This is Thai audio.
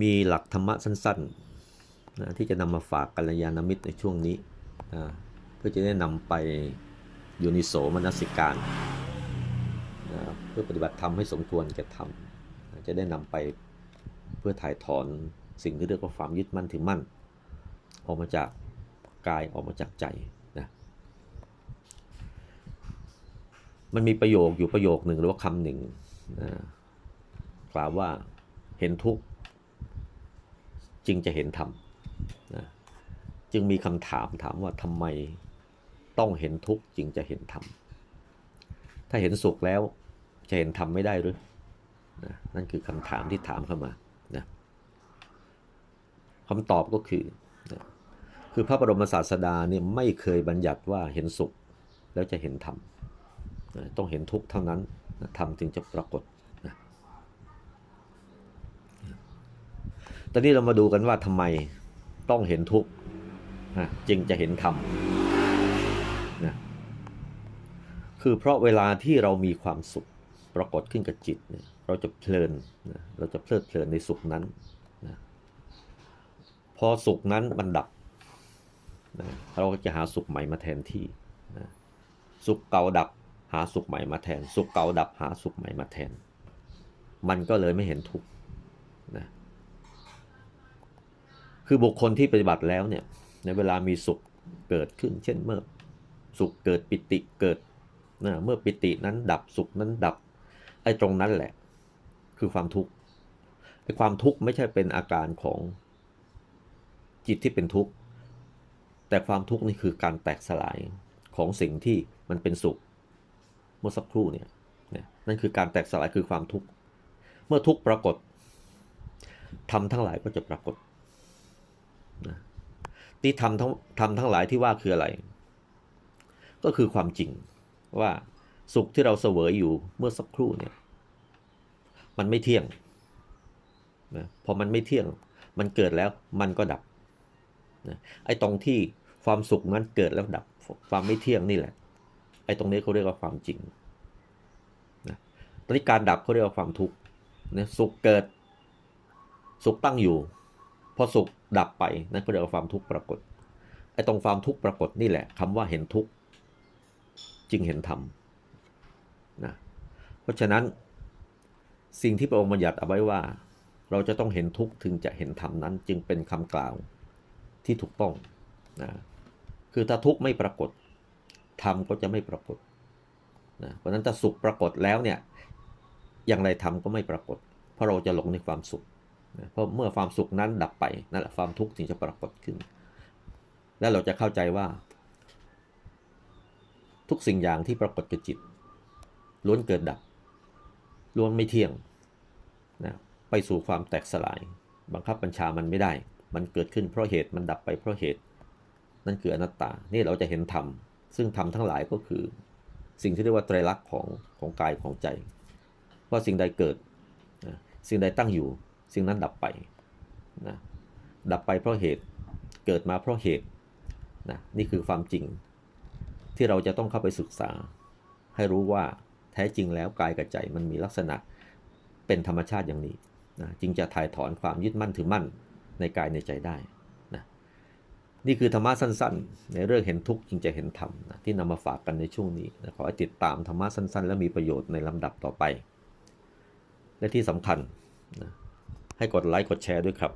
มีหลักธรรมะสั้นๆนะที่จะนำมาฝากกัลยาณมิตรในช่วงนี้นะเพื่อจะได้นำไปยูนิโสมนสิการนะเพื่อปฏิบัติธรรมให้สมควรแก่ธรรมจะได้นำไปเพื่อถ่ายถอนสิ่งที่เรียกว่าความยึดมั่นถือมั่น ออกมาจากกายออกมาจากใจนะมันมีประโยคอยู่ประโยคหนึ่งหรือว่าคำหนึ่งนะกล่าวว่าเห็นทุกข์ จึงจะเห็นธรรมนะจึงมีคำถามถามว่าทำไมต้องเห็นทุกข์จึงจะเห็นธรรมถ้าเห็นสุขแล้วจะเห็นธรรมไม่ได้หรือนะนั่นคือคำถามที่ถามเข้ามานะคำตอบก็คือนะคือพระบรมศาสดาเนี่ยไม่เคยบัญญัติว่าเห็นสุขแล้วจะเห็นธรรมนะต้องเห็นทุกข์เท่านั้นนะธรรมจึงจะปรากฏ ตอนนี้เรามาดูกันว่าทำไมต้องเห็นทุกข์จึงจะเห็นธรรมนะคือเพราะเวลาที่เรามีความสุขปรากฏขึ้นกับจิตเนี่ยเราจะเพลินนะเราจะเพลิดเพลินในสุขนั้นนะพอสุขนั้นมันดับนะเราก็จะหาสุขใหม่มาแทนที่นะสุขเก่าดับหาสุขใหม่มาแทน สุขเก่าดับหาสุขใหม่มาแทน มันก็เลยไม่เห็นทุกข์นะ คือบุคคลที่ปฏิบัติแล้วเนี่ยในเวลามีสุขเกิดขึ้น เช่นเมื่อสุขเกิดปิติเกิดนะเมื่อปิตินั้นดับสุขนั้นดับไอ้ตรงนั้นแหละ คือความทุกข์ไอ้ความทุกข์ไม่ใช่เป็นอาการของจิตที่เป็นทุกข์แต่ความทุกข์นี่คือการแตกสลายของสิ่งที่มันเป็นสุข เมื่อสักครู่เนี่ยนะนั่นคือการแตกสลายคือความทุกข์เมื่อทุกข์ปรากฏทำทั้งหลายก็จะปรากฏ นะที่ทำทั้งทำทั้งหลายที่ว่าคืออะไร ก็คือความจริงว่าสุขที่เราเสวยอยู่เมื่อสักครู่เนี่ย มันไม่เที่ยงนะพอมันไม่เที่ยง มันเกิดแล้วมันก็ดับนะไอ้ตรงที่ความสุขนั้นเกิดแล้วดับ ความไม่เที่ยงนี่แหละ ไอ้ตรงนี้เขาเรียกว่าความจริงนะตอนนี้การดับเขาเรียกว่าความทุกข์นะสุขเกิด สุขตั้งอยู่ อสุขดับไปนั่นก็เรียกว่าความทุกข์ปรากฏไอ้ตรงความทุกข์ปรากฏนี่แหละคำว่าเห็นทุกข์จึงเห็นธรรมนะเพราะฉะนั้นสิ่งที่พระองค์บัญญัติเอาไว้ว่า เราจะต้องเห็นทุกข์ถึงจะเห็นธรรมนั้น จึงเป็นคำกล่าวที่ถูกต้องนะคือถ้าทุกข์ไม่ปรากฏธรรมก็จะไม่ปรากฏนะเพราะฉะนั้นถ้าสุขปรากฏแล้วเนี่ยอย่างไรธรรมก็ไม่ปรากฏ เพราะเราจะหลงในความสุข เพราะเมื่อความสุขนั้นดับไปนั่นแหละความทุกข์จึงจะปรากฏขึ้น และเราจะเข้าใจว่า ทุกสิ่งอย่างที่ปรากฏกับจิตล้วนเกิดดับล้วนไม่เที่ยงนะไปสู่ความแตกสลาย บังคับบัญชามันไม่ได้ มันเกิดขึ้นเพราะเหตุมันดับไปเพราะเหตุ นั่นคืออนัตตา นี่เราจะเห็นธรรมซึ่งธรรมทั้งหลายก็คือ สิ่งที่เรียกว่าไตรลักษณ์ของของกายของใจ ว่าสิ่งใดเกิด สิ่งใดตั้งอยู่ สิ่งนั้นดับไปนะดับไปเพราะเหตุเกิดมาเพราะเหตุนะนี่คือความจริง ที่เราจะต้องเข้าไปศึกษา ให้รู้ว่าแท้จริงแล้วกายกับใจมันมีลักษณะเป็นธรรมชาติอย่างนี้นะจึงจะถ่ายถอนความยึดมั่นถือมั่นในกายในใจได้นะนี่คือธรรมะสั้นๆ ในเรื่องเห็นทุกข์จึงจะเห็นธรรมนะที่นำมาฝากกันในช่วงนี้นะขอให้ติดตามธรรมะสั้นๆ และมีประโยชน์ในลำดับต่อไป และที่สำคัญนะ ให้กดไลค์กดแชร์ด้วยครับ